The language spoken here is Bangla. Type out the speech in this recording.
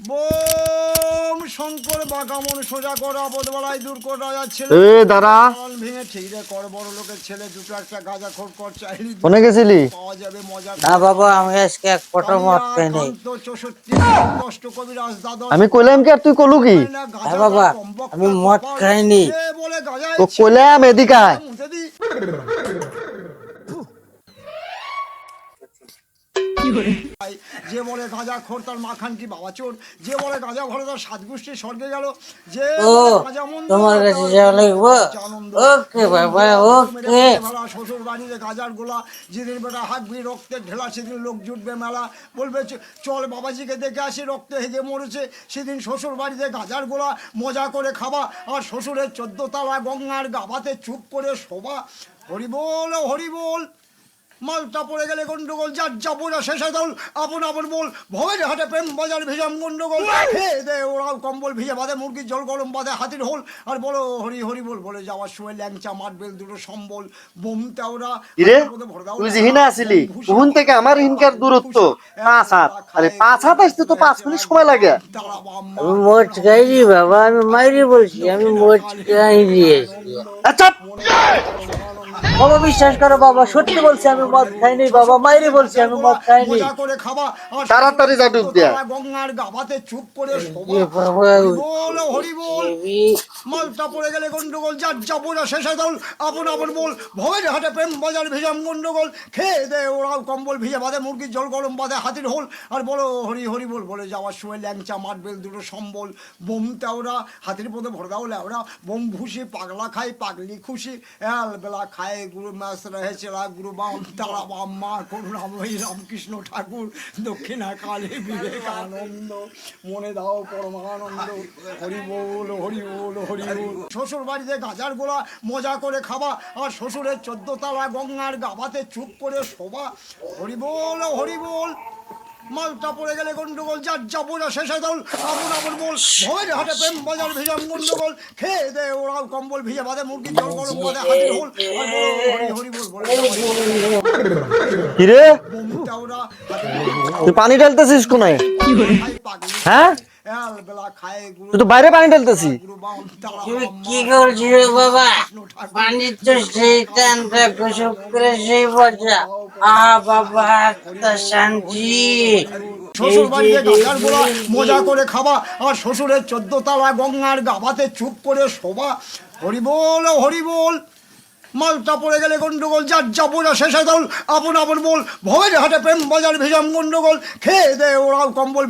বোম শঙ্কর বাঁকামন সোজা কর আপদবেলায় দূর কর রাজার ছেলে এ দাঁড়া। ভেঙে ঠিক রে কর বড় লোকের ছেলে দুটো একটা গাঁজা খোর কর চাইলি গেছিলি? পাওয়া যাবে মজা না বাবা আমি আজকে এক ফটো মত কষ্ট দাদা আমি কইলাম কি আর তুই কলু কি? হ্যাঁ বাবা, আমি মদ খাইনি। তো কইলাম এদিকে যে বলে গাঁজা খোর তার মাখান কি বাবা চোর যে বলে গাঁজা ভরে তার সাত গোষ্ঠী স্বর্গে গেল যে গাঁজা তোমার কাছে যাওয়া লাগবো ওকে বাবা ওকে শ্বশুর বাড়িতে গাজার গোলা যেদিন বেটা হাঁকবি রক্তের ঢেলা সেদিন লোক জুটবে মেলা বলবে চল বাবাজিকে দেখে আসি রক্তে হেগে মরেছে সেদিন শ্বশুর বাড়িতে গাজার গোলা মজা করে খাবা আর শ্বশুরের চোদ্দ তালা গঙ্গার গাবাতে চুপ করে শোভা হরি বল ও হরি বল মালটা পড়ে গেলে গন্ডগোল যার যা বোঝা শেষে দল। আপন আপন বল ভবের হাটে প্রেম বাজার ভিজাম গন্ডগোল। হে দে ওরাও কম্বল ভিজে বাদে মুরগির জল গরম বাদে হাতির হোল। আর বলো হরি হরি বল বলে যাওয়ার সময় ল্যাংচা মাটবেল দুটো সম্বল বোমটা ওরা কিরে তুই যে হিনা আসিলি থেকে আমার হিনকার দূরত্ব। পাঁচ হাত। আরে পাঁচ হাত আসতে তো পাঁচ মিনিট সময় লাগে। আমি মদ খাইনি বাবা আমি মাইরি বলছি আমি খাইনি আজকে আচ্ছা বাবা বিশ্বাস করো বাবা সত্যি বলছি আমি মদ খাইনি বাবা মাইরি বলছি আমি মদ খাইনি। মজা করে খাবা আর তাড়াতাড়ি যা ডুব দেয়া। গঙ্গার গাবাতে চুপ করে এ বাবা হরি বল হরি বল মালটা পড়ে গেলে গন্ডগোল যার শেষে দল। আপন আপন বল ভবের হাটে প্রেম বাজার ভিজাম গন্ডগোল। খেয়ে দে ওরাও কম্বল ভিজে বাদে মুরগির জল গরম বাদে হাতির হোল। আর বলো হরি হরি বল বলে যাওয়ার সময় ল্যাংচা মাটবেল দুটো সম্বল। বোমটা ওরা হাতির পদে ভরে দাও ওরা বোম ভুষি পাগলা খায় পাগলি খুশি এল বেলা খায় গুরু মাস চেলা গুরু বাম তারা বাম মা করুণাময়ী রামকৃষ্ণ ঠাকুর, দক্ষিণা কালী, বিবেকানন্দ, মনে দাও পরমানন্দ, হরি বল হরি বল হরি বল। শ্বশুর বাড়িতে গাজার গোলা মজা করে খাবা, আর শ্বশুরের চোদ্দ তালা গঙ্গার গাবাতে চুপ করে শোভা হরি বল হরি বল মালটা পড়ে গেলে গন্ডগোল যার যা বোঝা শেষে দল। আপন আপন বল ভয়ের হাটে প্রেম বাজার ভিজাম গন্ডগোল। খেয়ে দে ওরাও কম্বল ভিজে বাদে মুরগি জল গরম বাদে হাতে হোল। তুই পানি ঢালতেছিস কোনায়? হ্যাঁ? তো বাইরে পানি ঢালতেছি। কি বাবা? পানি তো সেই টানটা গোসল করে সেই বজা আ বাবা আত্মা শান্তি। শ্বশুর বাড়িতে গাজার গোলা মজা করে খাবা। আর শ্বশুরের চোদ্দ তালা গঙ্গার গাবাতে চুপ করে শোভা হরি বল ও হরি বল মালটা পড়ে গেলে গন্ডগোল যার যা বোঝা শেষে দল। আপন আপন বল ভবের হাটে প্রেম বাজার ভিজাম গন্ডগোল। খেয়ে দে ওরাও কম্বল।